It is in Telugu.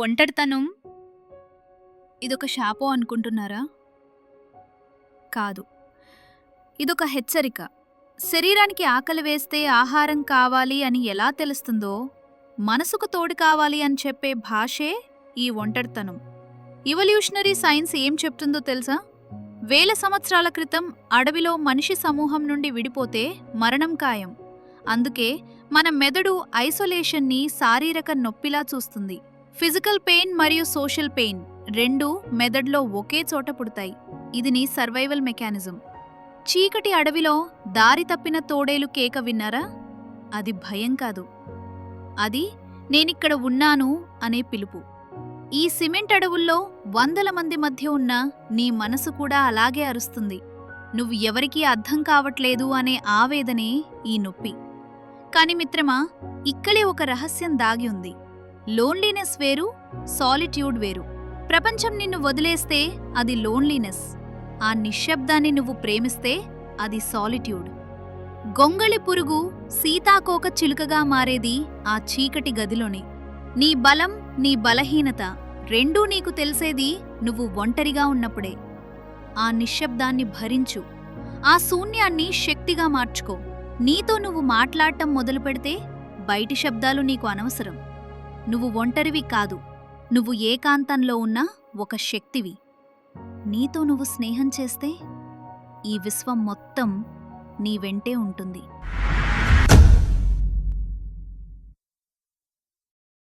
ఒంటరితనం ఇదొక శాపో అనుకుంటున్నారా? కాదు. ఇదొక హెచ్చరిక. శరీరానికి ఆకలి వేస్తే ఆహారం కావాలి అని ఎలా తెలుస్తుందో మనసుకు తోడు కావాలి అని చెప్పే భాషే ఈ ఒంటరితనం. ఇవల్యూషనరీ సైన్స్ ఏం చెప్తుందో తెలుసా? వేల సంవత్సరాల క్రితం అడవిలో మనిషి సమూహం నుండి విడిపోతే మరణం ఖాయం. అందుకే మన మెదడు ఐసోలేషన్ని శారీరక నొప్పిలా చూస్తుంది. ఫిజికల్ పెయిన్ మరియు సోషల్ పెయిన్ రెండు మెదడులో ఒకే చోట పుడతాయి. ఇది నీ సర్వైవల్ మెకానిజం. చీకటి అడవిలో దారి తప్పిన తోడేలు కేక విన్నారా? అది భయం కాదు. అది నేనిక్కడ ఉన్నాను అనే పిలుపు. ఈ సిమెంట్ అడవుల్లో వందల మంది మధ్య ఉన్న నీ మనసు కూడా అలాగే అరుస్తుంది. నువ్వు ఎవరికీ అర్థం కావట్లేదు అనే ఆవేదనే ఈ నొప్పి. కాని మిత్రమా ఇక్కడే ఒక రహస్యం దాగి ఉంది. లోన్లీనెస్ వేరు సాలిట్యూడ్ వేరు. ప్రపంచం నిన్ను వదిలేస్తే అది లోన్లీనెస్. ఆ నిశ్శబ్దాన్ని నువ్వు ప్రేమిస్తే అది సాలిట్యూడ్. గొంగళి పురుగు సీతాకోక చిలుకగా మారేది ఆ చీకటి గదిలోనే. నీ బలం నీ బలహీనత రెండూ నీకు తెలిసేది నువ్వు ఒంటరిగా ఉన్నప్పుడే. ఆ నిశ్శబ్దాన్ని భరించు. ఆ శూన్యాన్ని శక్తిగా మార్చుకో. నీతో నువ్వు మాట్లాడటం మొదలు పెడితే బయటి శబ్దాలు నీకు అనవసరం. నువ్వు ఒంటరివి కాదు. నువ్వు ఏకాంతంలో ఉన్న ఒక శక్తివి. నీతో నువ్వు స్నేహం చేస్తే ఈ విశ్వం మొత్తం నీ వెంటే ఉంటుంది.